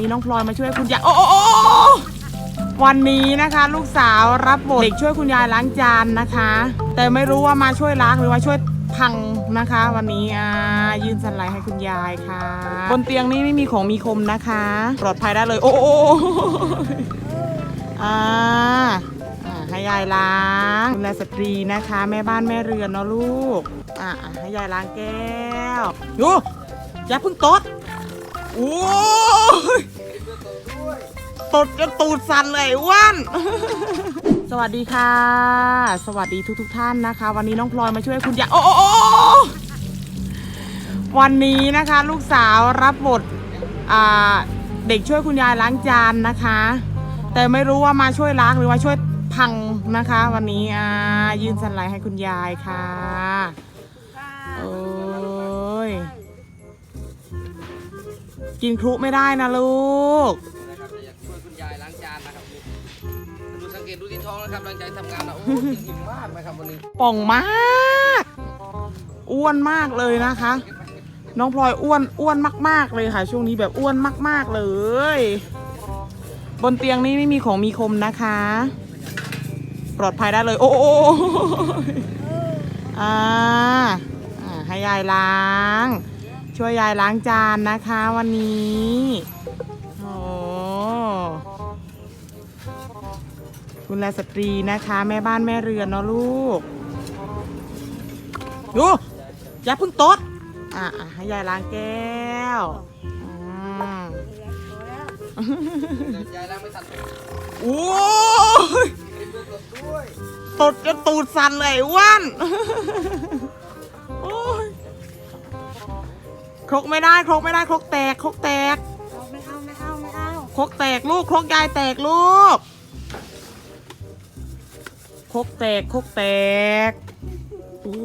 มีน้องพลอยมาช่วยคุณยายโอ้โอ้วันนี้นะคะ ลูกสาวรับบทเด็กช่วยคุณยายล้างจานนะคะ แต่ไม่รู้ว่ามาช่วยล้างหรือว่าช่วยพังนะคะ วันนี้อ่ายืนสันไหลให้คุณยายค่ะ บนเตียงนี้ไม่มีของมีคมนะคะ ปลอดภัยได้เลย โอ้โอ้อ่าให้ยายล้างคุณแลสตรีนะคะ แม่บ้านแม่เรือนเนาะลูก อ่าให้ยายล้างแก้วดูอย่าพิ่งตด โอ้ยตดจนตูดสั่นเลยอ้วันสวัสดีค่ะ สวัสดีทุกทท่านนะคะ วันนี้น้องพลอยมาช่วยคุณยายโอ้โอ้โอ้วันนี้นะคะ ลูกสาวรับบทอ่าเด็กช่วยคุณยายล้างจานนะคะ แต่ไม่รู้ว่ามาช่วยล้างหรือว่าช่วยพังนะคะ วันนี้อ่ายืนสันไหลให้คุณยายค่ะ โอ้ย กินครุไม่ได้นะลูกนะครับจะอยากช่วยคุณยายล้างจานนะครับดูสังเกตดูที่ท้องนะครับหลังจากทำงานนะโอ้ยหิวมากนะครับวันนี้ป่องมาก อ้วนมากเลยนะคะ น้องพลอยอ้วนอ้วนมาก ๆเลยค่ะ ช่วงนี้แบบอ้วนมาก ๆเลย บนเตียงนี้ไม่มีของมีคมนะคะ ปลอดภัยได้เลย โอ้โอ้โอ้อ่าอ่าให้ยายล้าง ช่วยยายล้างจานนะคะวันนี้โอ้คุณแลสตรีนะคะ แม่บ้านแม่เรือนเนาะลูกดูอย่าเพิ่งตดอะอะให้ยายล้างแก้วอืมยายล้างไม่ทันโอ้ยตดจนตูดสั่นเลยอ้วัน ครกไม่ได้ครกไม่ได้ครกแตกครกแตกไม่เอาไม่เอาไม่เอาครกแตกลูกครกยายแตกลูกครกแตกครกแตกอู้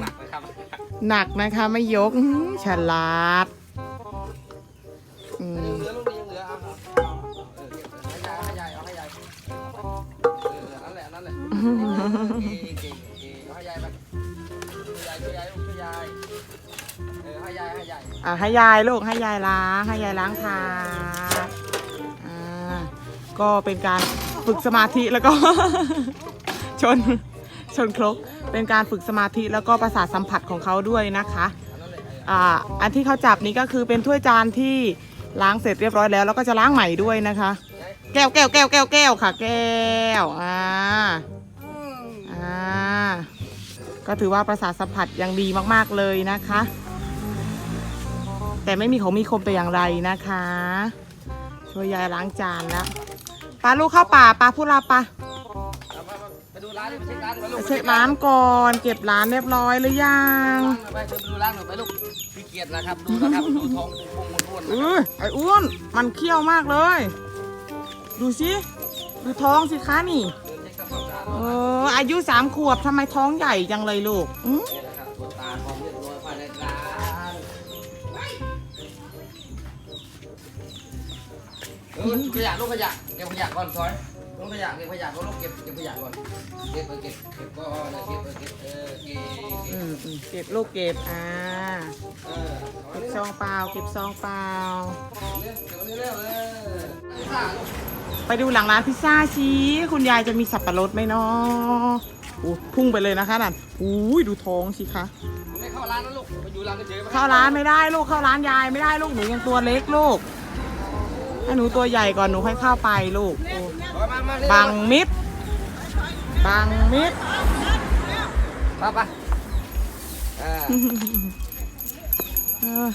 หนักนะครับหนักนะคะไม่ยกอื้อหือฉลาด ให้ยายอะให้ยายลูกให้ยายล้างให้ยายล้างถาอ่าก็เป็นการฝึกสมาธิแล้วก็ ชนชนครกเป็นการฝึกสมาธิแล้วก็ประสาทสัมผัสของเขาด้วยนะคะนั่นแหละอ่าอันที่เขาจับนี้ก็คือเป็นถ้วยจานที่ล้างเสร็จเรียบร้อยแล้วแล้วก็จะล้างใหม่ด้วยนะคะ แก้วแก้วแก้วแก้วแก้วค่ะ แก้วอ่าอ่าก็ถือว่าประสาทสัมผัสยังดีมากๆเลยนะคะ แต่ไม่มีของมีคมแต่อย่างไรนะคะช่วยยายล้างจานแล้วปลาลูกเข้าป่าปลาพูดลาปลาเอาไปไปดูร้านดิไปเช็คร้านไปลูไปกเช็คร้านก่อน เก็บร้านเรียบร้อยหรือยังไปเชิญไปดูร้านหน่อยไปลูกพี่เกียรตินะครับดูนะครับดูท้องพงม้วนๆนะเออไอ้อ้วนมันเคี้ยวมากเลย ดูสิดูท้องสิคะนี่เดินเช็คสภาพร้านเอออายุสามขวบทำไมท้องใหญ่จังเลยลูกอื้อ เออขยะลูกขยะเก็บขยะก่อนถอยลูกขยะเก็บขยะก่อนลูกเก็บเก็บขยะก่อนเก็บเออเก็บเก็บก่อนเก็บเออเก็บเออเก็บเก็อืบมอืมเก็บลูกเก็บอ่าเออเก็บซองเปล่าเก็บซองเปล่า เร็วเร็วเร็วเร็วพิซซ่าลูกไปดูหลังร้านพิซซ่าชีคุณยายจะมีสับปะรดไหมเนาะอู้พุ่งไปเลยนะคะนั่นอุ้ยดูท้องสิคะไม่เข้าร้านนะลูกไปอยู่ร้านเฉยๆเข้าร้านไม่ได้ลูกเข้าร้านยายไม่ได้ลูกหนูยังตัวเล็กลูก ให้หนูตัวใหญ่ก่อนหนูค่อยเข้าไปลูกโอ้เอามามาเร็วบังมิดบังมิดไปไปอ่าเออ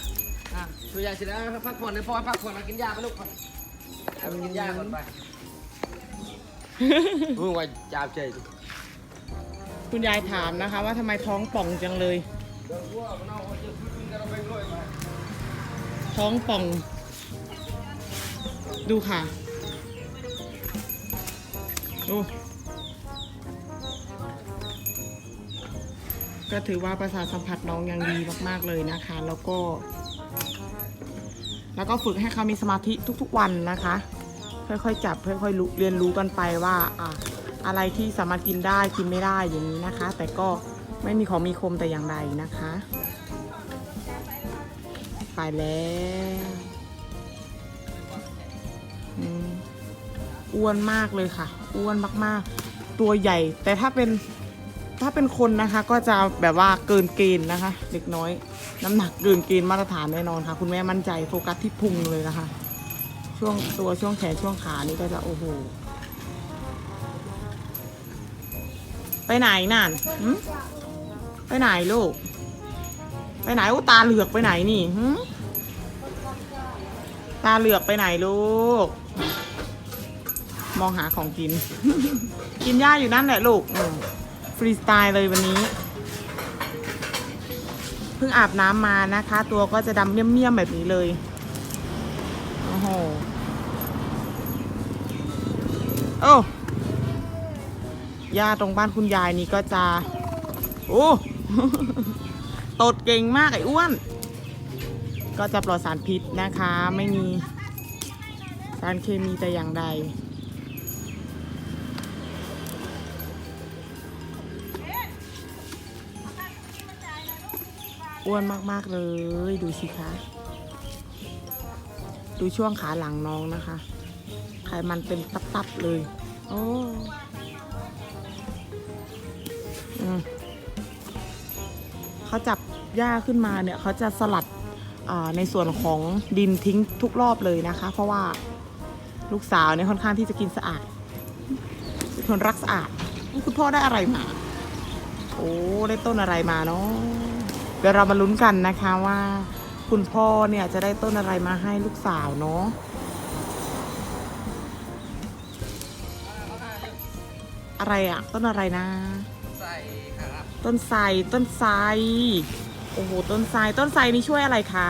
อะช่วยยายสินะพักผ่อนเลยพ่อพักผ่อนมากินยาไปลูกก่อนเอาไปกินยาก่อนไปมึงว่าจาบใจดิคุณยายถามนะคะ ว่าทำไมท้องป่องจังเลย ท้องป่อง ดูค่ะดูก็ถือว่าประสาทสัมผัสน้องยังดีมากๆเลยนะคะ แล้วก็ แล้วก็ฝึกให้เขามีสมาธิทุกๆวันนะคะ ค่อยๆจับค่อยๆเรียนรู้กันไปว่าอะอะไรที่สามารถกินได้กินไม่ได้อย่างนี้นะคะ แต่ก็ไม่มีของมีคมแต่อย่างใดนะคะ ไปแล้ว อ้วนมากเลยค่ะ อ้วนมากๆ ตัวใหญ่ แต่ถ้าเป็นถ้าเป็นคนนะคะ ก็จะแบบว่าเกินเกณฑ์นะคะ เด็กน้อย น้ำหนักเกินเกณฑ์มาตรฐานแน่นอนค่ะ คุณแม่มั่นใจโฟกัสที่พุงเลยนะคะ ช่วงตัวช่วงแขนช่วงขานี่ก็จะโอ้โหไปไหนนั่นไปไหนลูก ไปไหนโอ้ตาเหลือกไปไหนนี่ ตาเหลือกไปไหนลูก มองหาของกิน กินหญ้าอยู่นั่นแหละลูกฟรีสไตล์เลยวันนี้ เพิ่งอาบน้ำมานะคะ ตัวก็จะดำเมี่ยมๆแบบนี้เลย โอ้โห โอ้หญ้าตรงบ้านคุณยายนี่ก็จะ โอ้ ตดเก่งมากไอ้อ้วน ก็จะปลอดสารพิษนะคะ ไม่มีสารเคมีแต่อย่างใด อ้วนมาก ๆ เลยดูสิคะ ดูช่วงขาหลังน้องนะคะไขมันเป็นตับ ๆ เลย โอ้อเขาจับหญ้าขึ้นมาเนี่ย เขาจะสลัด ในส่วนของดินทิ้งทุกรอบเลยนะคะ เพราะว่าลูกสาวเนี่ยค่อนข้างที่จะกินสะอาดเป็นคนรักสะอาดนี่คุณพ่อได้อะไรมา โอ้ได้ต้นอะไรมาเนาะเดี๋ยวเรามาลุ้นกันนะคะว่า คุณพ่อเนี่ยจะได้ต้นอะไรมาให้ลูกสาวเนาะอะไรอะต้นอะไรนะใส่ครับต้นไทรต้นไทรโอ้โหต้นไทรต้นไทรนี่ช่วยอะไรคะ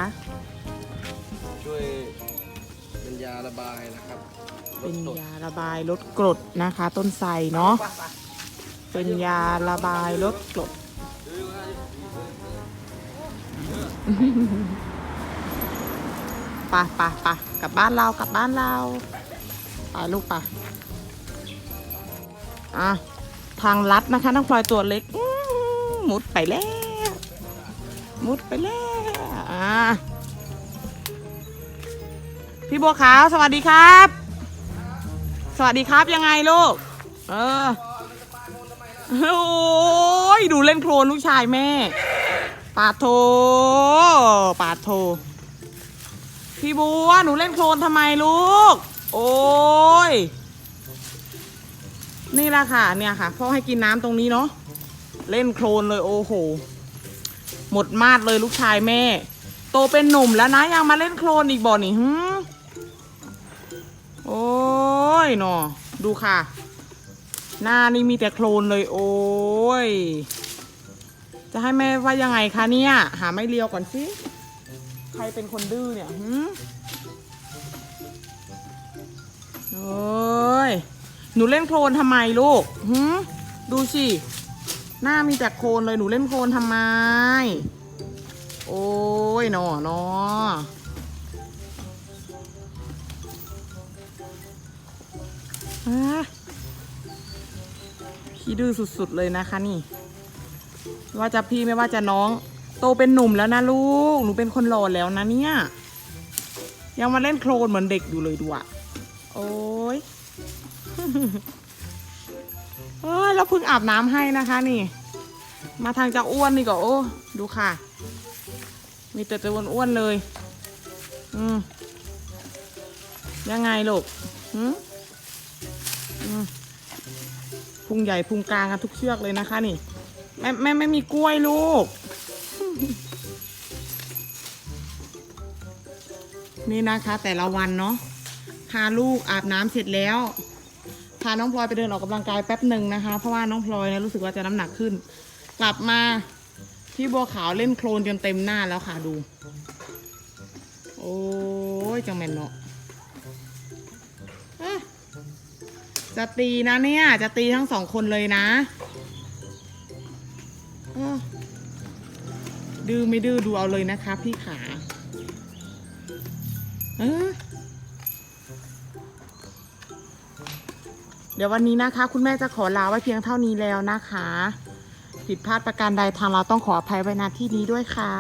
ช่วยเป็นยาระบายนะครับลเป็ดนตดยาระบายลดกรดนะคะ ต้นไทรเนาะเป็นยาระบายลดกรด ไปไปไปกลับบ้านเรากลับบ้านเราไปลูกไปอะทางลัดนะคะน้องพลอยตัวเล็กอื้อมุดไปแล้ว มุดไปแล้วอะพี่บัวขาวสวัสดีครับ สวัสดีครับยังไงลูก เออ โอ้ยดูเล่นโคลนลูกชายแม่ ปาดโท ปาดโท พี่บัวหนูเล่นโคลนทำไมลูก โอ้ย นี่แหละค่ะเนี่ยค่ะพ่อให้กินน้ำตรงนี้เนาะ เล่นโคลนเลยโอ้โห หมดมาดเลยลูกชายแม่ โตเป็นหนุ่มแล้วนะยังมาเล่นโคลนอีกบ่นี่หืมโอ้ยหนอดูค่ะ หน้านี่มีแต่โคลนเลย โอ้ย จะให้แม่ว่ายังไงคะเนี่ย หาไม่เลียวก่อนสิ ใครเป็นคนดื้อเนี่ยหืมโอ้ย หนูเล่นโคลนทำไมลูกหืมดูสิ หน้ามีแต่โคลนเลยหนูเล่นโคลนทำไม โอ้ยหนอหนออะขี้ดื้อสุดๆเลยนะคะนี่ ว่าจะพี่ไม่ว่าจะน้อง โตเป็นหนุ่มแล้วนะลูก หนูเป็นคนหล่อแล้วนะเนี่ย ยังมาเล่นโคลนเหมือนเด็กอยู่เลยดูอะโอ้ย เอ้ยเราเพิ่งอาบน้ำให้นะคะนี่ มาทางจะอ้วนนี่ก็โอ้ ดูค่ะ มีแต่จะอ้วนๆเลย อืมยังไงลูกหืมอืมพุงใหญ่พุงกลางกันทุกเชือกเลยนะคะนี่แม่แม่ไม่มีกล้วยลูก นี่นะคะแต่ละวันเนาะพาลูกอาบน้ำเสร็จแล้ว พาน้องพลอยไปเดินออกกำลังกายแป๊บหนึ่งนะคะ เพราะว่าน้องพลอยเนี่ยรู้สึกว่าจะน้ำหนักขึ้น กลับมาพี่บัวขาวเล่นโคลนจนเต็มหน้าแล้วค่ะดู โอ้ยจังแมนเนาะจะตีนะเนี่ย จะตีทั้งสองคนเลยนะดื้อไม่ดื้อดูเอาเลยนะคะ พี่ขา เออ เดี๋ยววันนี้นะคะ คุณแม่จะขอลาไว้เพียงเท่านี้แล้วนะคะผิดพลาดประการใดทางเราต้องขออภัยไว้ณที่นี้ด้วยค่ะ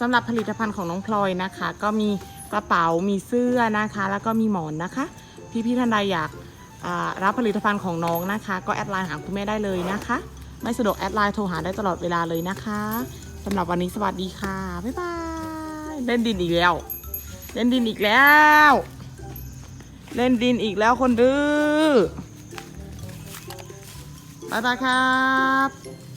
สำหรับผลิตภัณฑ์ของน้องพลอยนะคะ ก็มีกระเป๋ามีเสื้อนะคะ แล้วก็มีหมอนนะคะ พี่ๆท่านใดอยากรับผลิตภัณฑ์ของน้องนะคะ ก็แอดไลน์หาคุณแม่ได้เลยนะคะ ไม่สะดวกแอดไลน์โทรหาได้ตลอดเวลาเลยนะคะสำหรับวันนี้สวัสดีค่ะบ๊ายบายเล่นดินอีกแล้ว เล่นดินอีกแล้ว เล่นดินอีกแล้วคนดื้อ บ๊ายบายครับ